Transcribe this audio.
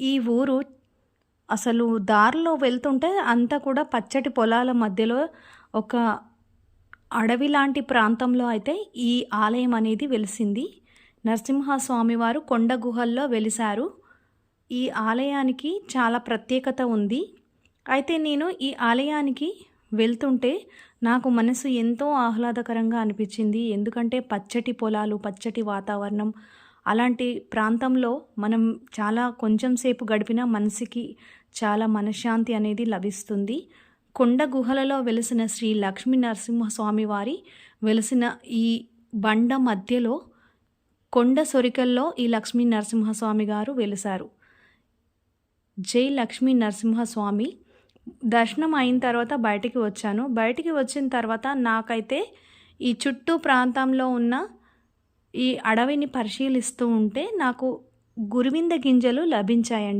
ఈ ఊరు అసలు దారిలో వెళ్తుంటే అంతా కూడా పచ్చటి పొలాల మధ్యలో ఒక అడవి లాంటి ప్రాంతంలో అయితే ఈ ఆలయం అనేది వెలిసింది. నరసింహస్వామి వారు కొండ గుహల్లో వెలిశారు. ఈ ఆలయానికి చాలా ప్రత్యేకత ఉంది. అయితే నేను ఈ ఆలయానికి వెళ్తుంటే నాకు మనసు ఎంతో ఆహ్లాదకరంగా అనిపించింది. ఎందుకంటే పచ్చటి పొలాలు పచ్చటి వాతావరణం అలాంటి ప్రాంతంలో మనం చాలా కొంచెం సేపు గడిపిన మనసుకి చాలా మనశ్శాంతి అనేది లభిస్తుంది. కొండ గుహలలో వెలిసిన శ్రీ లక్ష్మీ నరసింహస్వామి వారి వెలిసిన ఈ బండ మధ్యలో కొండ సొరికల్లో ఈ లక్ష్మీ నరసింహస్వామి గారు వెలిసారు జై లక్ష్మీ నరసింహస్వామి. దర్శనం అయిన తర్వాత బయటికి వచ్చాను. బయటికి వచ్చిన తర్వాత నాకైతే ఈ చుట్టూ ప్రాంతంలో ఉన్న ఈ అడవిని పరిశీలిస్తూ ఉంటే నాకు గురువింద గింజలు లభించాయండి.